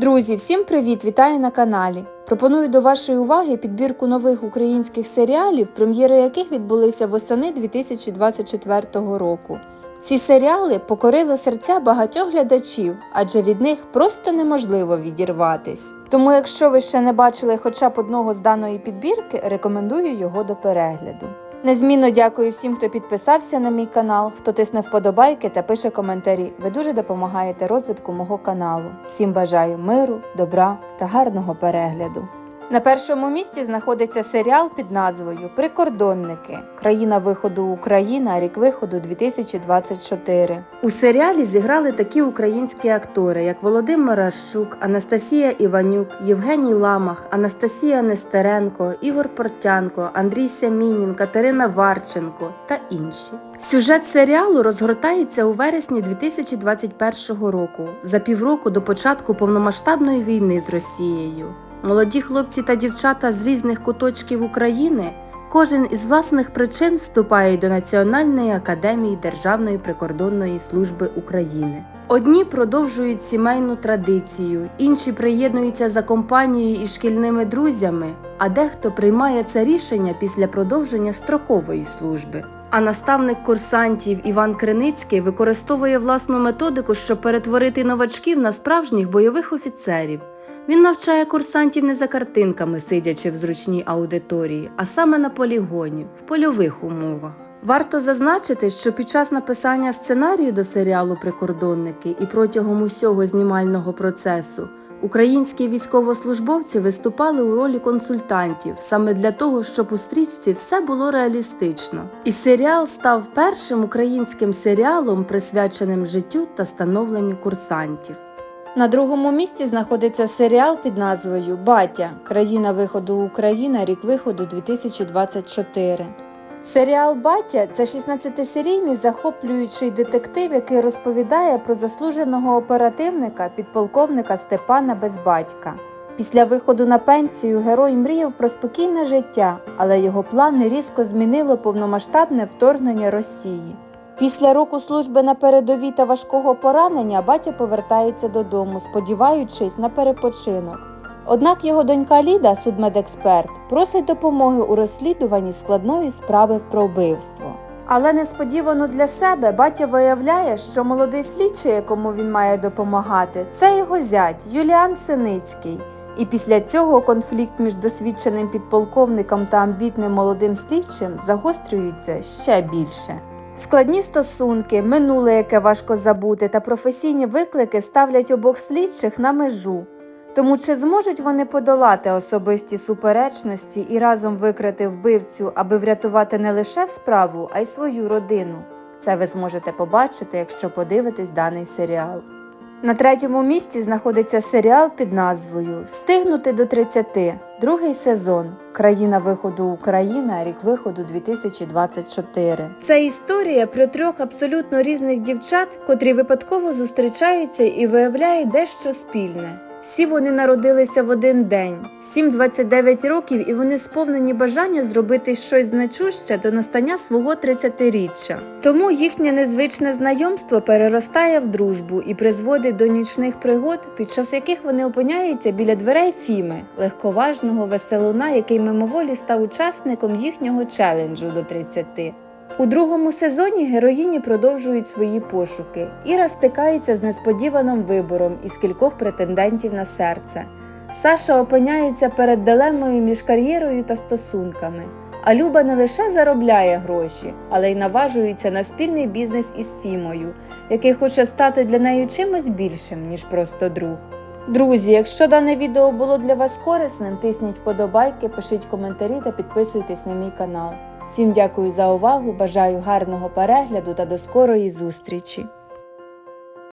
Друзі, всім привіт! Вітаю на каналі. Пропоную до вашої уваги підбірку нових українських серіалів, прем'єри яких відбулися восени 2024 року. Ці серіали покорили серця багатьох глядачів, адже від них просто неможливо відірватись. Тому, якщо ви ще не бачили хоча б одного з даної підбірки, рекомендую його до перегляду. Незмінно дякую всім, хто підписався на мій канал, хто тисне вподобайки та пише коментарі. Ви дуже допомагаєте розвитку мого каналу. Всім бажаю миру, добра та гарного перегляду. На першому місці знаходиться серіал під назвою Прикордонники. Країна виходу Україна, рік виходу 2024. У серіалі зіграли такі українські актори, як Володимир Ращук, Анастасія Іванюк, Євгеній Ламах, Анастасія Нестеренко, Ігор Портянко, Андрій Сямінін, Катерина Варченко та інші. Сюжет серіалу розгортається у вересні 2021 року, за півроку до початку повномасштабної війни з Росією. Молоді хлопці та дівчата з різних куточків України кожен із власних причин вступають до Національної академії Державної прикордонної служби України. Одні продовжують сімейну традицію, інші приєднуються за компанією і шкільними друзями, а дехто приймає це рішення після продовження строкової служби. А наставник курсантів Іван Криницький використовує власну методику, щоб перетворити новачків на справжніх бойових офіцерів. Він навчає курсантів не за картинками, сидячи в зручній аудиторії, а саме на полігоні, в польових умовах. Варто зазначити, що під час написання сценарію до серіалу Прикордонники і протягом усього знімального процесу українські військовослужбовці виступали у ролі консультантів саме для того, щоб у стрічці все було реалістично. І серіал став першим українським серіалом, присвяченим життю та становленню курсантів. На другому місці знаходиться серіал під назвою Батя Країна виходу Україна, рік виходу 2024. Серіал Батя це 16-серійний захоплюючий детектив, який розповідає про заслуженого оперативника підполковника Степана Безбатька. Після виходу на пенсію герой мріяв про спокійне життя, але його плани різко змінило повномасштабне вторгнення Росії. Після року служби на передовій та важкого поранення батя повертається додому, сподіваючись на перепочинок. Однак його донька Ліда, судмедексперт, просить допомоги у розслідуванні складної справи про вбивство. Але несподівано для себе батя виявляє, що молодий слідчий, якому він має допомагати, це його зять Юліан Синицький. І після цього конфлікт між досвідченим підполковником та амбітним молодим слідчим загострюється ще більше. Складні стосунки, минуле, яке важко забути, та професійні виклики ставлять обох слідчих на межу. Тому чи зможуть вони подолати особисті суперечності і разом викрити вбивцю, аби врятувати не лише справу, а й свою родину? Це ви зможете побачити, якщо подивитесь даний серіал. На третьому місці знаходиться серіал під назвою Встигнути до 30. Другий сезон. Країна виходу Україна, рік виходу 2024. Це історія про трьох абсолютно різних дівчат, котрі випадково зустрічаються і виявляють дещо спільне. Всі вони народилися в один день, всім 29 років, і вони сповнені бажання зробити щось значуще до настання свого 30-річчя. Тому їхнє незвичне знайомство переростає в дружбу і призводить до нічних пригод, під час яких вони опиняються біля дверей Фіми, легковажного веселуна, який мимоволі став учасником їхнього челенджу до 30. У другому сезоні героїні продовжують свої пошуки. Іра стикається з несподіваним вибором із кількох претендентів на серце. Саша опиняється перед дилемою між кар'єрою та стосунками. А Люба не лише заробляє гроші, але й наважується на спільний бізнес із Фімою, який хоче стати для неї чимось більшим, ніж просто друг. Друзі, якщо дане відео було для вас корисним, тисніть вподобайки, пишіть коментарі та підписуйтесь на мій канал. Всім дякую за увагу, бажаю гарного перегляду та до скорої зустрічі!